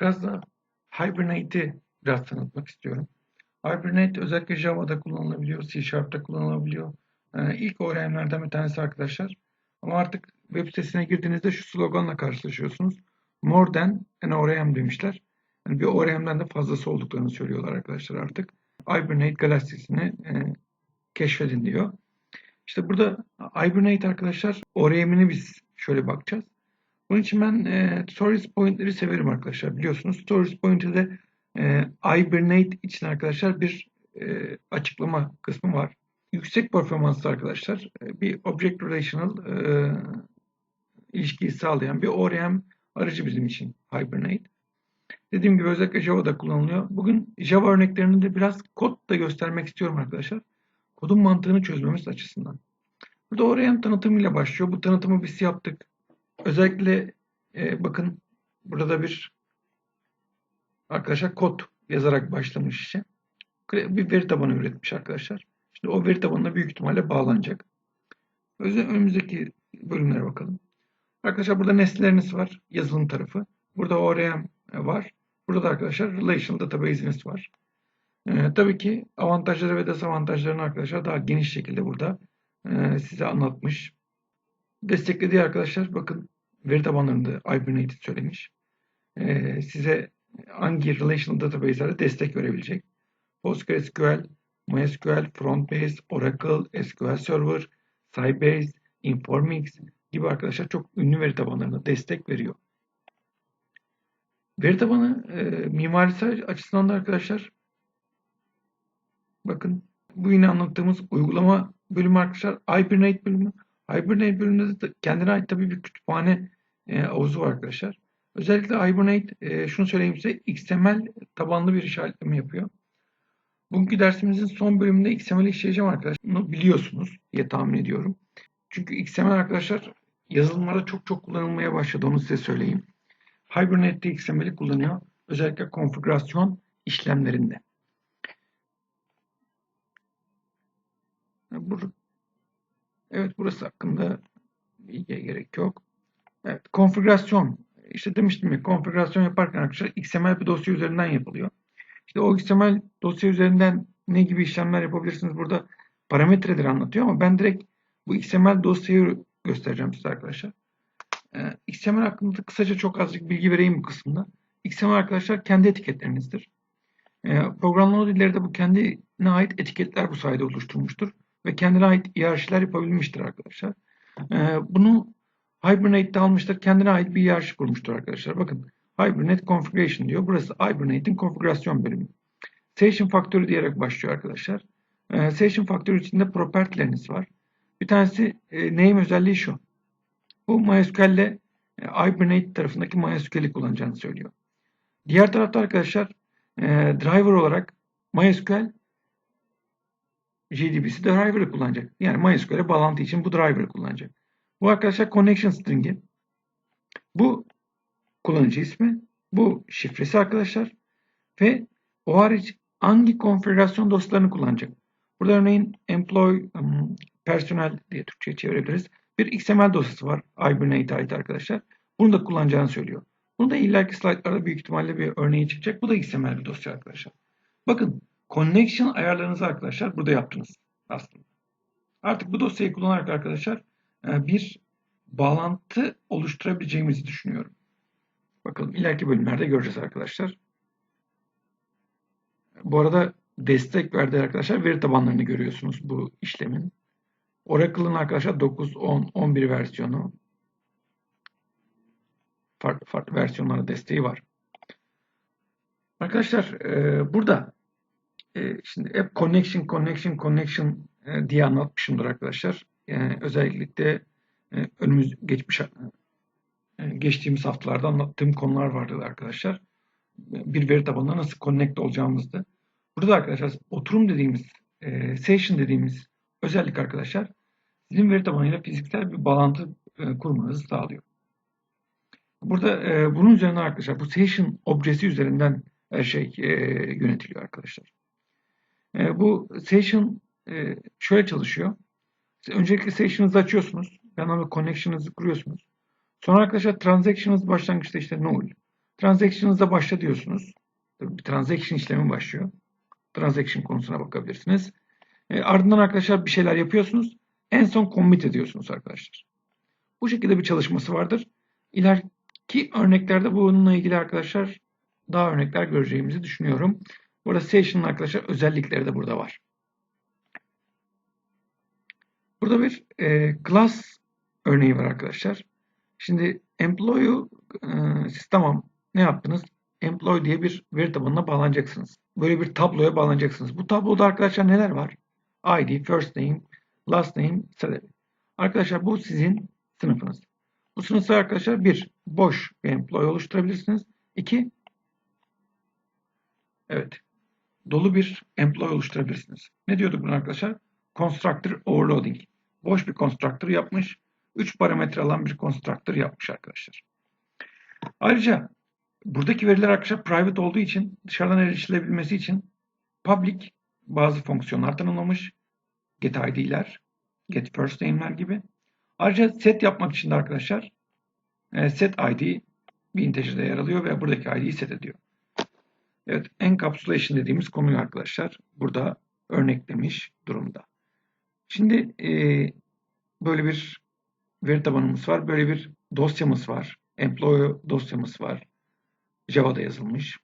biraz da Hibernate'i biraz tanıtmak istiyorum. Hibernate özellikle Java'da kullanılabiliyor, C Sharp'ta kullanılabiliyor. Ee, ilk ORM'lerden bir tanesi arkadaşlar. Ama artık web sitesine girdiğinizde şu sloganla karşılaşıyorsunuz. More than an ORM demişler. Yani bir ORM'den de fazlası olduklarını söylüyorlar arkadaşlar artık. Hibernate galaksisini e, keşfedin diyor. İşte burada Hibernate arkadaşlar ORM'ini biz şöyle bakacağız. Bunun için ben e, Stories Point'leri severim arkadaşlar. Biliyorsunuz Stories Point'te de e, Hibernate için arkadaşlar bir e, açıklama kısmı var. Yüksek performanslı arkadaşlar e, bir Object Relational e, ilişkiyi sağlayan bir ORM aracı bizim için Hibernate. Dediğim gibi özellikle Java'da kullanılıyor. Bugün Java örneklerini de biraz kod da göstermek istiyorum arkadaşlar. Kodun mantığını çözmemiz açısından. Burada ORM tanıtımıyla başlıyor. Bu tanıtımı biz yaptık. Özellikle e, bakın burada bir arkadaşlar kod yazarak başlamış işe. Bir veri tabanı üretmiş arkadaşlar. Şimdi o veri tabanına büyük ihtimalle bağlanacak. Özel önümüzdeki bölümlere bakalım. Arkadaşlar burada nesneleriniz var. Yazılım tarafı. Burada ORM var. Burada da arkadaşlar Relational Database'iniz var. Ee, tabii ki avantajları ve dezavantajlarını arkadaşlar daha geniş şekilde burada e, size anlatmış. Desteklediği arkadaşlar bakın veri tabanlarında Hibernate'i söylemiş. Ee, size hangi relational database'lere destek verebilecek. PostgreSQL, MySQL, Frontbase, Oracle, SQL Server, Sybase, Informix gibi arkadaşlar çok ünlü veri tabanlarına destek veriyor. Veri tabanı e, mimarisi açısından da arkadaşlar bakın bu yine anlattığımız uygulama bölümü arkadaşlar Hibernate bölümü. Hibernate bölümünde de kendine ait tabii bir kütüphane e, havuzu var arkadaşlar. Özellikle Hibernate e, şunu söyleyeyim size XML tabanlı bir işaretleme yapıyor. Bugünkü dersimizin son bölümünde XML işleyeceğim arkadaşlar. Bunu biliyorsunuz diye tahmin ediyorum. Çünkü XML arkadaşlar yazılımlarda çok çok kullanılmaya başladı. Onu size söyleyeyim. Hibernate'de XML'i kullanıyor. Özellikle konfigürasyon işlemlerinde. Evet burası hakkında bilgiye gerek yok. Evet konfigürasyon. İşte demiştim ya konfigürasyon yaparken arkadaşlar XML bir dosya üzerinden yapılıyor. İşte o XML dosya üzerinden ne gibi işlemler yapabilirsiniz burada parametreleri anlatıyor ama ben direkt bu XML dosyayı göstereceğim size arkadaşlar. Ee, XML hakkında kısaca çok azıcık bilgi vereyim bu kısımda. XML arkadaşlar kendi etiketlerinizdir. Ee, programlama dilleri de bu kendine ait etiketler bu sayede oluşturmuştur. Ve kendine ait hiyerarşiler yapabilmiştir arkadaşlar. Ee, bunu Hibernate'de almıştır. Kendine ait bir hiyerarşi kurmuştur arkadaşlar. Bakın Hibernate Configuration diyor. Burası Hibernate'in konfigürasyon bölümü. Session faktörü diyerek başlıyor arkadaşlar. Ee, Session faktörü içinde property'leriniz var. Bir tanesi e, name özelliği şu. Bu MySQL ile e, Hibernate tarafındaki MySQL'i kullanacağını söylüyor. Diğer tarafta arkadaşlar e, driver olarak MySQL JDBC driver'ı kullanacak. Yani MySQL'e bağlantı için bu driver'ı kullanacak. Bu arkadaşlar connection string'i. Bu kullanıcı ismi. Bu şifresi arkadaşlar. Ve o hariç hangi konfigürasyon dosyalarını kullanacak? Burada örneğin employee um, personel diye Türkçe'ye çevirebiliriz. Bir XML dosyası var. Hibernate ait arkadaşlar. Bunu da kullanacağını söylüyor. Bunu da ileriki slaytlarda büyük ihtimalle bir örneği çıkacak. Bu da XML bir dosya arkadaşlar. Bakın connection ayarlarınızı arkadaşlar burada yaptınız aslında. Artık bu dosyayı kullanarak arkadaşlar bir bağlantı oluşturabileceğimizi düşünüyorum. Bakalım ileriki bölümlerde göreceğiz arkadaşlar. Bu arada destek verdi arkadaşlar. Veri tabanlarını görüyorsunuz bu işlemin. Oracle'ın arkadaşlar 9, 10, 11 versiyonu. Farklı farklı versiyonlara desteği var. Arkadaşlar e, burada e, şimdi hep connection, connection, connection e, diye anlatmışımdır arkadaşlar. Özellikle e, önümüz geçmiş e, geçtiğimiz haftalarda anlattığım konular vardı arkadaşlar. Bir veri tabanına nasıl connect olacağımızdı. Burada arkadaşlar oturum dediğimiz, e, session dediğimiz özellik arkadaşlar sizin veri tabanıyla fiziksel bir bağlantı e, kurmanızı sağlıyor. Burada e, bunun üzerine arkadaşlar bu session objesi üzerinden her şey e, yönetiliyor arkadaşlar. E, bu session e, şöyle çalışıyor. Öncelikle session'ınızı açıyorsunuz. Yanına connection'ınızı kuruyorsunuz. Sonra arkadaşlar transaction'ınız başlangıçta işte null. Transaction'ınıza başla diyorsunuz. Bir transaction işlemi başlıyor. Transaction konusuna bakabilirsiniz. E, ardından arkadaşlar bir şeyler yapıyorsunuz. En son commit ediyorsunuz arkadaşlar. Bu şekilde bir çalışması vardır. İleriki örneklerde bununla ilgili arkadaşlar daha örnekler göreceğimizi düşünüyorum. Burada session'ın arkadaşlar özellikleri de burada var. Burada bir e, class örneği var arkadaşlar. Şimdi employee'u e, siz tamam ne yaptınız? Employee diye bir veri tabanına bağlanacaksınız. Böyle bir tabloya bağlanacaksınız. Bu tabloda arkadaşlar neler var? ID, first name, last name, salary. Arkadaşlar bu sizin sınıfınız. Bu sınıfta arkadaşlar bir boş bir employee oluşturabilirsiniz. İki evet dolu bir employee oluşturabilirsiniz. Ne diyorduk buna arkadaşlar? Constructor overloading. Boş bir constructor yapmış. 3 parametre alan bir constructor yapmış arkadaşlar. Ayrıca buradaki veriler arkadaşlar private olduğu için dışarıdan erişilebilmesi için public bazı fonksiyonlar tanımlamış. Get ID'ler, get first name'ler gibi. Ayrıca set yapmak için de arkadaşlar e, set ID bir integer'de yer alıyor ve buradaki ID'yi set ediyor. Evet, encapsulation dediğimiz konuyu arkadaşlar burada örneklemiş durumda. Şimdi e, böyle bir veri tabanımız var. Böyle bir dosyamız var. Employee dosyamız var. Java'da yazılmış.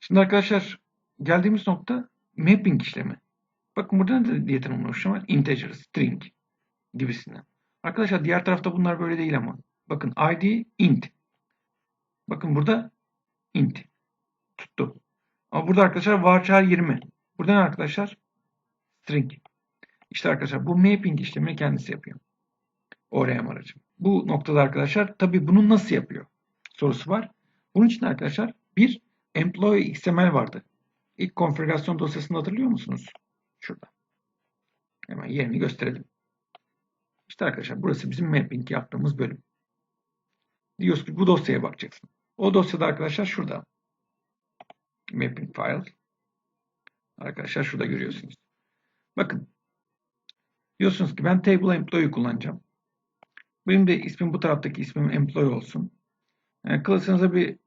Şimdi arkadaşlar geldiğimiz nokta mapping işlemi. Bakın burada ne diye tanımlamışım var? Integer, string gibisinden. Arkadaşlar diğer tarafta bunlar böyle değil ama. Bakın id int. Bakın burada int. Tuttu. Ama burada arkadaşlar varchar 20. Burada ne arkadaşlar? String. İşte arkadaşlar bu mapping işlemini kendisi yapıyor. ORM aracı. Bu noktada arkadaşlar tabi bunu nasıl yapıyor sorusu var. Bunun için arkadaşlar bir employee XML vardı. İlk konfigürasyon dosyasını hatırlıyor musunuz? Şurada. Hemen yerini gösterelim. İşte arkadaşlar burası bizim mapping yaptığımız bölüm. Diyoruz ki bu dosyaya bakacaksın. O dosyada arkadaşlar şurada. Mapping file. Arkadaşlar şurada görüyorsunuz. Bakın. Diyorsunuz ki ben table employee kullanacağım. Benim de ismim bu taraftaki ismim employee olsun. E, klasınıza bir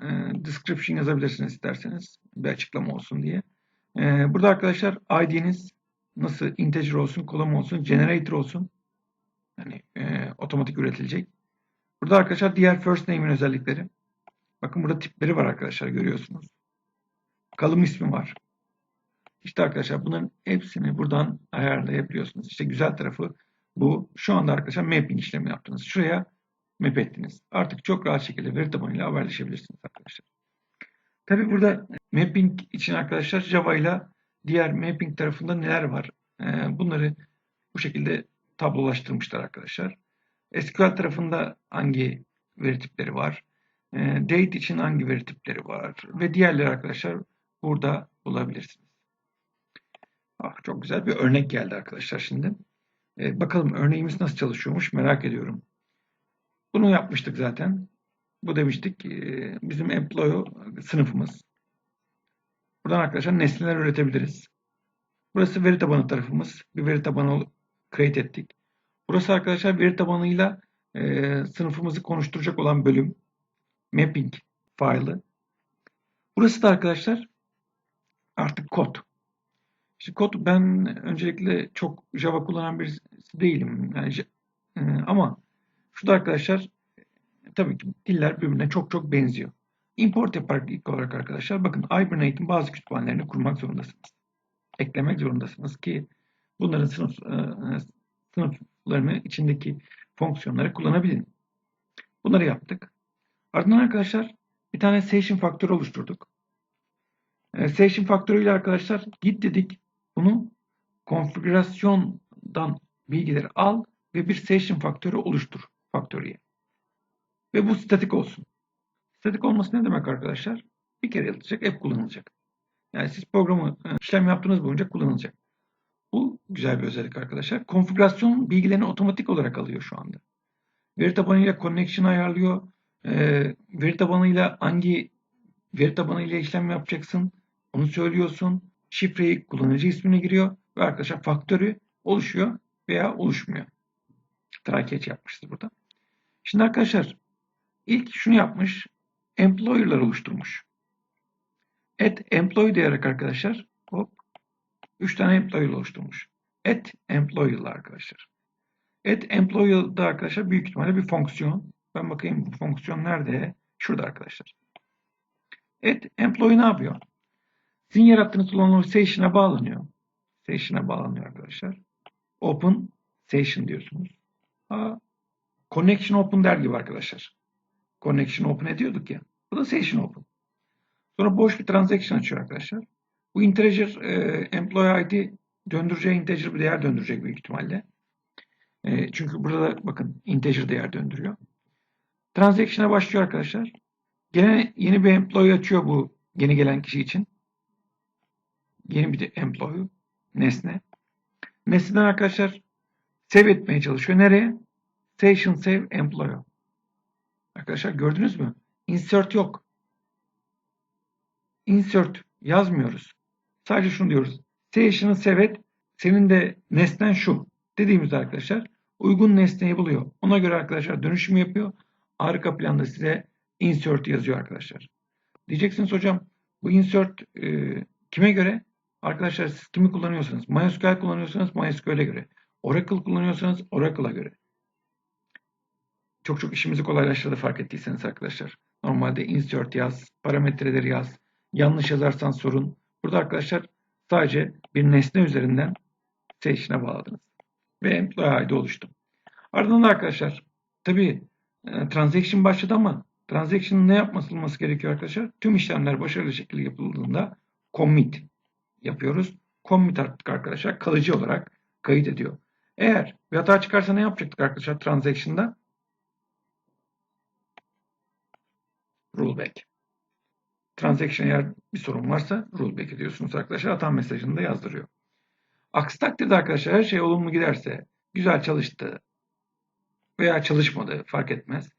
e, description yazabilirsiniz isterseniz. Bir açıklama olsun diye. E, burada arkadaşlar ID'niz nasıl integer olsun, kolom olsun, generator olsun. Yani e, otomatik üretilecek. Burada arkadaşlar diğer first name'in özellikleri. Bakın burada tipleri var arkadaşlar görüyorsunuz. Kalım ismi var. İşte arkadaşlar bunların hepsini buradan ayarlayabiliyorsunuz. İşte güzel tarafı bu. Şu anda arkadaşlar mapping işlemi yaptınız. Şuraya map ettiniz. Artık çok rahat şekilde veri tabanıyla haberleşebilirsiniz arkadaşlar. Tabi burada mapping için arkadaşlar Java ile diğer mapping tarafında neler var? Ee, bunları bu şekilde tablolaştırmışlar arkadaşlar. SQL tarafında hangi veri tipleri var? Ee, date için hangi veri tipleri var? Ve diğerleri arkadaşlar burada bulabilirsiniz. Ah, çok güzel bir örnek geldi arkadaşlar şimdi. Ee, bakalım örneğimiz nasıl çalışıyormuş merak ediyorum. Bunu yapmıştık zaten. Bu demiştik e, bizim employee sınıfımız. Buradan arkadaşlar nesneler üretebiliriz. Burası veri tabanı tarafımız. Bir veri tabanı create ettik. Burası arkadaşlar veri tabanıyla e, sınıfımızı konuşturacak olan bölüm. Mapping file'ı. Burası da arkadaşlar artık kod. İşte kod ben öncelikle çok Java kullanan birisi değilim. Yani, e, ama şurada arkadaşlar tabii ki diller birbirine çok çok benziyor. Import yaparak ilk olarak arkadaşlar bakın Hibernate'in bazı kütüphanelerini kurmak zorundasınız. Eklemek zorundasınız ki bunların sınıf, e, sınıflarını içindeki fonksiyonları kullanabilin. Bunları yaptık. Ardından arkadaşlar bir tane session faktörü oluşturduk. E, session faktörüyle arkadaşlar git dedik. Bunu konfigürasyondan bilgileri al ve bir session faktörü oluştur faktörüye. Ve bu statik olsun. Statik olması ne demek arkadaşlar? Bir kere yaratacak, hep kullanılacak. Yani siz programı e, işlem yaptığınız boyunca kullanılacak. Bu güzel bir özellik arkadaşlar. Konfigürasyon bilgilerini otomatik olarak alıyor şu anda. Veri tabanıyla connection ayarlıyor. E, veri tabanıyla hangi veri tabanıyla işlem yapacaksın onu söylüyorsun. Şifreyi kullanıcı ismine giriyor ve arkadaşlar faktörü oluşuyor veya oluşmuyor. Try catch yapmıştır burada. Şimdi arkadaşlar ilk şunu yapmış. Employer'lar oluşturmuş. At employee diyerek arkadaşlar hop 3 tane employer oluşturmuş. At employer'lar arkadaşlar. At employer'da arkadaşlar büyük ihtimalle bir fonksiyon. Ben bakayım bu fonksiyon nerede? Şurada arkadaşlar. At employee ne yapıyor? Sizin yarattığınız kullanılan session'a bağlanıyor. Session'a bağlanıyor arkadaşlar. Open session diyorsunuz. Ha, connection open der gibi arkadaşlar. Connection open ediyorduk ya. Bu da session open. Sonra boş bir transaction açıyor arkadaşlar. Bu integer e, employee ID döndüreceği integer bir değer döndürecek büyük ihtimalle. E, çünkü burada da bakın integer değer döndürüyor. Transaction'a başlıyor arkadaşlar. Gene yeni bir employee açıyor bu yeni gelen kişi için. Yeni bir employee. Nesne. Nesneden arkadaşlar save etmeye çalışıyor. Nereye? Station save employee. Arkadaşlar gördünüz mü? Insert yok. Insert yazmıyoruz. Sadece şunu diyoruz. Station'ı save et. Senin de nesnen şu. Dediğimizde arkadaşlar uygun nesneyi buluyor. Ona göre arkadaşlar dönüşüm yapıyor. Arka planda size insert yazıyor arkadaşlar. Diyeceksiniz hocam bu insert e, kime göre? Arkadaşlar siz kimi kullanıyorsanız, MySQL kullanıyorsanız MySQL'e göre. Oracle kullanıyorsanız Oracle'a göre. Çok çok işimizi kolaylaştırdı fark ettiyseniz arkadaşlar. Normalde insert yaz, parametreleri yaz. Yanlış yazarsan sorun. Burada arkadaşlar sadece bir nesne üzerinden station'a bağladınız. Ve employee ID oluştu. Ardından da arkadaşlar tabii e, transaction başladı ama transaction'ın ne yapması gerekiyor arkadaşlar? Tüm işlemler başarılı şekilde yapıldığında commit yapıyoruz. Commit arkadaşlar kalıcı olarak kayıt ediyor. Eğer bir hata çıkarsa ne yapacaktık arkadaşlar transaction'da? Rollback. Transaction eğer bir sorun varsa rollback ediyorsunuz arkadaşlar. Hata mesajını da yazdırıyor. Aksi takdirde arkadaşlar her şey olumlu giderse, güzel çalıştı veya çalışmadı fark etmez.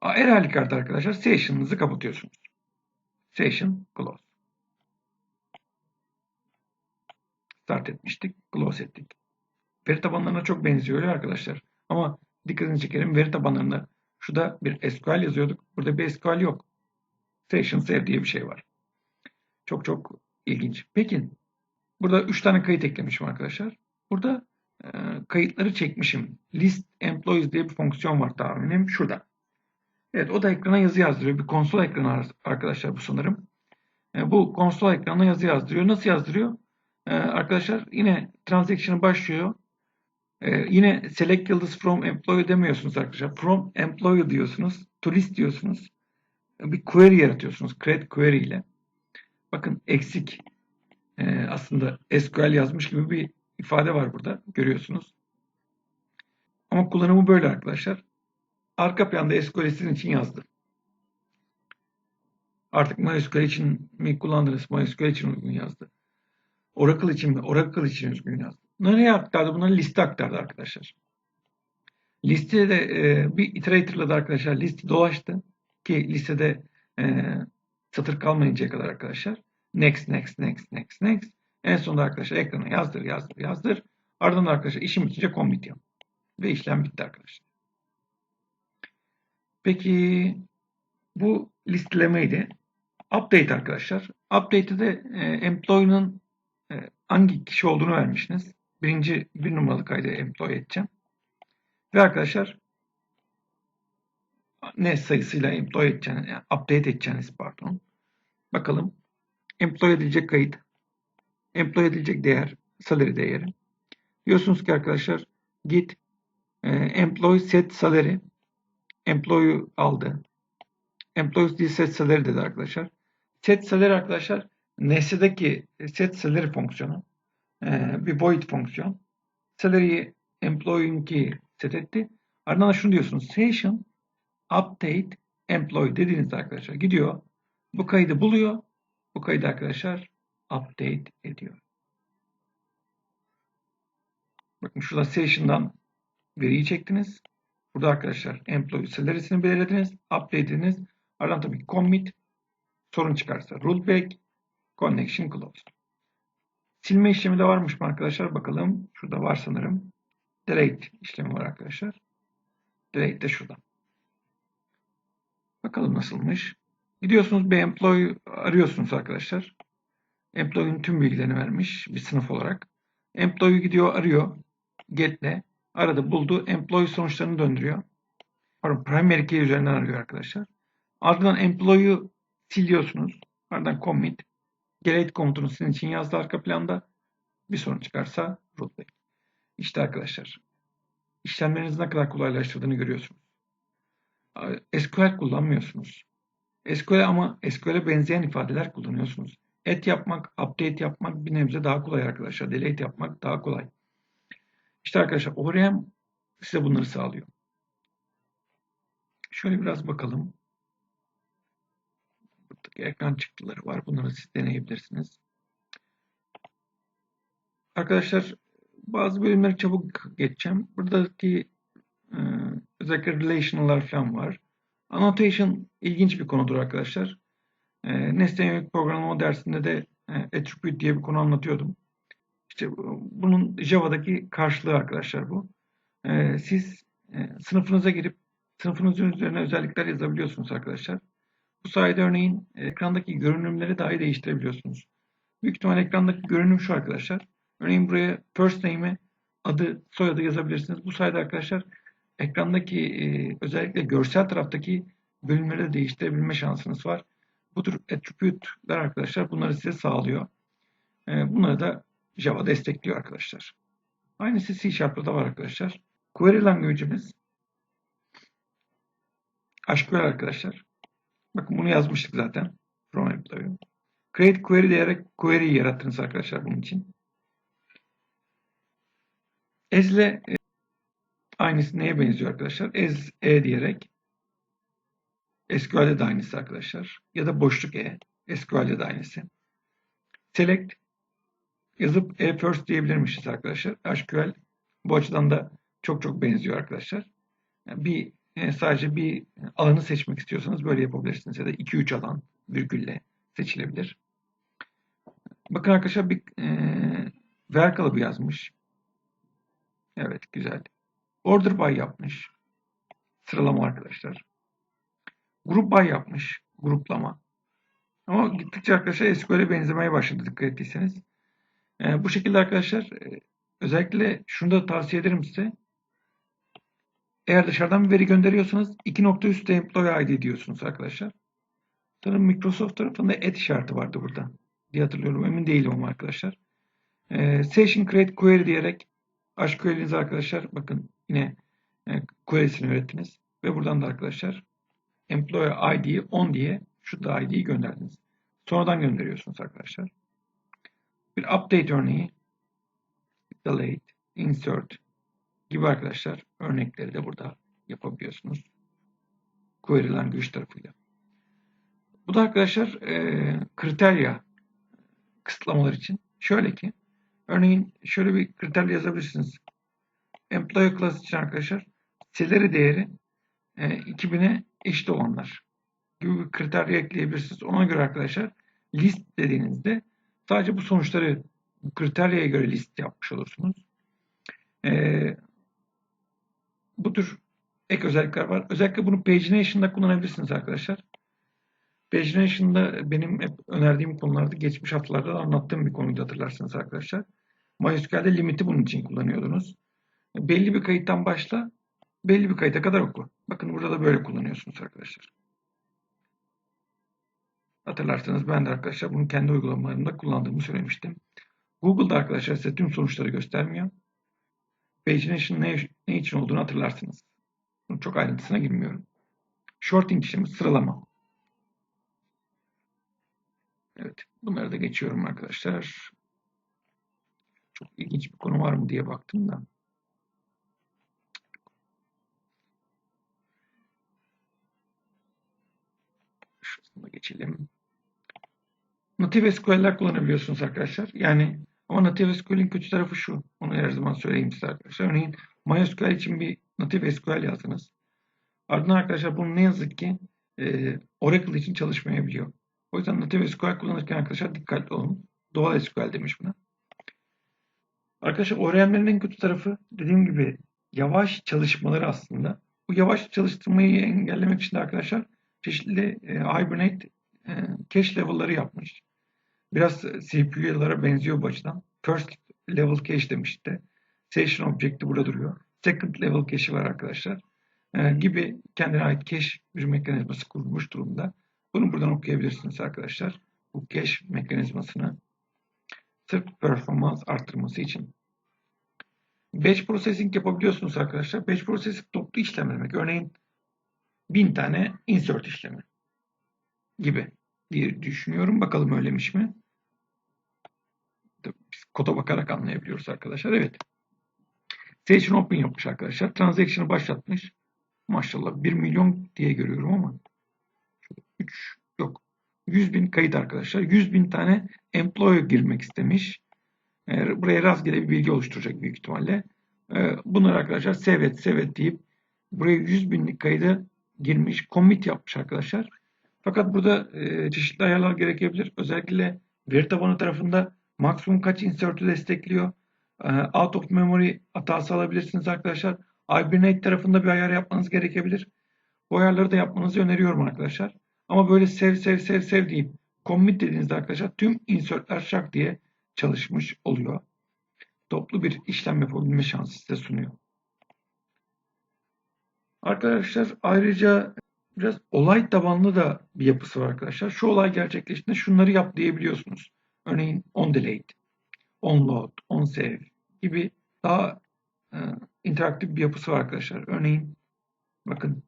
Her halükarda arkadaşlar session'ınızı kapatıyorsunuz. Session close. Start etmiştik, close ettik. Veri tabanlarına çok benziyor arkadaşlar. Ama dikkatini çekelim veri tabanlarında şurada bir SQL yazıyorduk. Burada bir SQL yok. Session save diye bir şey var. Çok çok ilginç. Peki burada 3 tane kayıt eklemişim arkadaşlar. Burada e, kayıtları çekmişim. List employees diye bir fonksiyon var tahminim şurada. Evet o da ekrana yazı yazdırıyor. Bir konsol ekranı arkadaşlar bu sanırım. E, bu konsol ekranına yazı yazdırıyor. Nasıl yazdırıyor? E, arkadaşlar yine transaction'ı başlıyor. E, yine select yıldız from employee demiyorsunuz arkadaşlar. From employee diyorsunuz. To list diyorsunuz. Bir query yaratıyorsunuz. Create query ile. Bakın eksik e, aslında SQL yazmış gibi bir ifade var burada. Görüyorsunuz. Ama kullanımı böyle arkadaşlar. Arka planda SQL sizin için yazdı. Artık MySQL için mi kullandınız? MySQL için uygun yazdı. Oracle için mi? Oracle için uygun yazdı. Nereye aktardı? Bunları liste aktardı arkadaşlar. Listede de e, bir iterator'la da arkadaşlar listi dolaştı. Ki listede e, satır kalmayıncaya kadar arkadaşlar. Next, next, next, next, next. En sonunda arkadaşlar ekrana yazdır, yazdır, yazdır. Ardından arkadaşlar işim bitince commit yap. Ve işlem bitti arkadaşlar. Peki bu listelemeydi. Update arkadaşlar. Update'de de e, employee'nin hangi kişi olduğunu vermişsiniz. Birinci bir numaralı kaydı employee edeceğim. Ve arkadaşlar ne sayısıyla employee edeceğiniz, yani update edeceğiniz pardon. Bakalım. Employee edilecek kayıt. Employee edilecek değer. Salary değeri. Diyorsunuz ki arkadaşlar git e, employee set salary employee aldı. Employees değil set salary dedi arkadaşlar. Set salary arkadaşlar nesnedeki set salary fonksiyonu e, bir void fonksiyon. Salary'yi employee'inki set etti. Ardından şunu diyorsunuz. Session update employee dediğinizde arkadaşlar gidiyor. Bu kaydı buluyor. Bu kaydı arkadaşlar update ediyor. Bakın şurada session'dan veriyi çektiniz. Burada arkadaşlar employee salary'sini belirlediniz. Update ediniz. Ardından tabii commit sorun çıkarsa rollback connection close. Silme işlemi de varmış mı arkadaşlar? Bakalım. Şurada var sanırım. Delete işlemi var arkadaşlar. Delete de şurada. Bakalım nasılmış. Gidiyorsunuz bir employee arıyorsunuz arkadaşlar. Employee'nin tüm bilgilerini vermiş bir sınıf olarak. Employee gidiyor arıyor. Get'le. Aradı buldu. Employee sonuçlarını döndürüyor. Pardon primary key üzerinden arıyor arkadaşlar. Ardından employee'yi siliyorsunuz. Ardından commit. Delete komutunu sizin için yazdı arka planda. Bir sorun çıkarsa rootlayın. İşte arkadaşlar. işlemlerinizi ne kadar kolaylaştırdığını görüyorsunuz. SQL kullanmıyorsunuz. SQL ama SQL'e benzeyen ifadeler kullanıyorsunuz. Et yapmak, update yapmak bir nebze daha kolay arkadaşlar. Delete yapmak daha kolay. İşte arkadaşlar ORM size bunları sağlıyor. Şöyle biraz bakalım. Buradaki ekran çıktıları var. Bunları siz deneyebilirsiniz. Arkadaşlar bazı bölümleri çabuk geçeceğim. Buradaki e, özellikle relational'lar falan var. Annotation ilginç bir konudur arkadaşlar. E, nesne yönelik programlama dersinde de e, attribute diye bir konu anlatıyordum. İşte bunun Java'daki karşılığı arkadaşlar bu. E, siz e, sınıfınıza girip sınıfınızın üzerine özellikler yazabiliyorsunuz arkadaşlar. Bu sayede örneğin ekrandaki görünümleri dahi değiştirebiliyorsunuz. Büyük ihtimal ekrandaki görünüm şu arkadaşlar. Örneğin buraya first name'e adı, soyadı yazabilirsiniz. Bu sayede arkadaşlar ekrandaki e, özellikle görsel taraftaki bölümleri de değiştirebilme şansınız var. Bu tür attribute'ler arkadaşlar bunları size sağlıyor. E, bunları da Java destekliyor arkadaşlar. Aynısı C Sharp'ta da var arkadaşlar. Query language'imiz HQL arkadaşlar. Bakın bunu yazmıştık zaten. From employee. Create query diyerek query yarattınız arkadaşlar bunun için. As'le e, aynısı neye benziyor arkadaşlar? As e diyerek SQL'de de aynısı arkadaşlar. Ya da boşluk e. SQL'de de aynısı. Select yazıp e first diyebilirmişiz arkadaşlar. SQL bu açıdan da çok çok benziyor arkadaşlar. Yani bir e, sadece bir alanı seçmek istiyorsanız böyle yapabilirsiniz. Ya da 2-3 alan virgülle seçilebilir. Bakın arkadaşlar bir e, ver kalıbı yazmış. Evet güzel. Order by yapmış. Sıralama arkadaşlar. Grup by yapmış. Gruplama. Ama gittikçe arkadaşlar SQL'e benzemeye başladı dikkat ettiyseniz. E, bu şekilde arkadaşlar e, özellikle şunu da tavsiye ederim size. Eğer dışarıdan bir veri gönderiyorsanız iki nokta üstte employee ID diyorsunuz arkadaşlar. Sanırım Microsoft tarafında et işareti vardı burada. Diye hatırlıyorum. Emin değilim ama arkadaşlar. E, session create query diyerek HQL'inizi arkadaşlar bakın yine e, query'sini öğrettiniz. Ve buradan da arkadaşlar employee ID'yi 10 diye şu da ID'yi gönderdiniz. Sonradan gönderiyorsunuz arkadaşlar. Bir update örneği delete, insert gibi arkadaşlar örnekleri de burada yapabiliyorsunuz. Query language tarafıyla. Bu da arkadaşlar e, kriterya kısıtlamalar için. Şöyle ki örneğin şöyle bir kriter yazabilirsiniz. Employee class için arkadaşlar salary değeri e, 2000'e eşit olanlar gibi bir kriterya ekleyebilirsiniz. Ona göre arkadaşlar list dediğinizde sadece bu sonuçları bu kriteryaya göre list yapmış olursunuz. Ee, bu tür ek özellikler var. Özellikle bunu Pagination'da kullanabilirsiniz arkadaşlar. Pagination'da benim hep önerdiğim konularda geçmiş haftalarda da anlattığım bir konuydu hatırlarsınız arkadaşlar. MySQL'de limiti bunun için kullanıyordunuz. Belli bir kayıttan başla, belli bir kayıta kadar oku. Bakın burada da böyle kullanıyorsunuz arkadaşlar. Hatırlarsanız ben de arkadaşlar bunu kendi uygulamalarımda kullandığımı söylemiştim. Google'da arkadaşlar size tüm sonuçları göstermiyor. Pagination ne, ne için olduğunu hatırlarsınız. Bunun çok ayrıntısına girmiyorum. Shorting işlemi sıralama. Evet, bunları da geçiyorum arkadaşlar. Çok ilginç bir konu var mı diye baktım da. Şurasını da geçelim. Native SQL'ler kullanabiliyorsunuz arkadaşlar. Yani ama Native SQL'in kötü tarafı şu. Onu her zaman söyleyeyim size arkadaşlar. Örneğin MySQL için bir Native SQL yazdınız. Ardından arkadaşlar bunu ne yazık ki e, Oracle için çalışmayabiliyor. O yüzden Native SQL kullanırken arkadaşlar dikkatli olun. Doğal SQL demiş buna. Arkadaşlar ORM'lerin en kötü tarafı dediğim gibi yavaş çalışmaları aslında. Bu yavaş çalıştırmayı engellemek için de arkadaşlar çeşitli e, Hibernate e, cache level'ları yapmış. Biraz CPU'lara benziyor bu açıdan. First level cache demişti. Session object'i burada duruyor. Second level cache'i var arkadaşlar. E, gibi kendine ait cache bir mekanizması kurulmuş durumda. Bunu buradan okuyabilirsiniz arkadaşlar. Bu cache mekanizmasını sırf performans arttırması için. Batch processing yapabiliyorsunuz arkadaşlar. Batch processing toplu işlem demek. Örneğin bin tane insert işlemi gibi diye düşünüyorum. Bakalım öylemiş mi? Koda bakarak anlayabiliyoruz arkadaşlar. Evet. Session Open yapmış arkadaşlar. Transaction'ı başlatmış. Maşallah 1 milyon diye görüyorum ama 3 yok. 100 bin kayıt arkadaşlar. 100 bin tane employee girmek istemiş. E, buraya rastgele bir bilgi oluşturacak büyük ihtimalle. E, bunları arkadaşlar sevet sevet deyip buraya 100 binlik kaydı girmiş. Commit yapmış arkadaşlar. Fakat burada e, çeşitli ayarlar gerekebilir. Özellikle veri tabanı tarafında maksimum kaç insert'ü destekliyor. Out of memory hatası alabilirsiniz arkadaşlar. Hibernate tarafında bir ayar yapmanız gerekebilir. Bu ayarları da yapmanızı öneriyorum arkadaşlar. Ama böyle sev sev sev sev deyip commit dediğinizde arkadaşlar tüm insertler şak diye çalışmış oluyor. Toplu bir işlem yapabilme şansı size sunuyor. Arkadaşlar ayrıca biraz olay tabanlı da bir yapısı var arkadaşlar. Şu olay gerçekleştiğinde şunları yap diyebiliyorsunuz. Örneğin on delete, on load, on save gibi daha e, interaktif bir yapısı var arkadaşlar. Örneğin bakın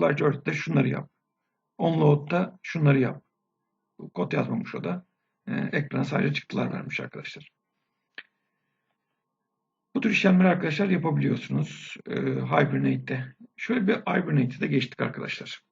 Earth'te şunları yap. OnLoad'da şunları yap. Kod yazmamış o da. E, ekrana sadece çıktılar vermiş arkadaşlar. Bu tür işlemleri arkadaşlar yapabiliyorsunuz e, Hibernate'de. Şöyle bir Hibernate'e de geçtik arkadaşlar.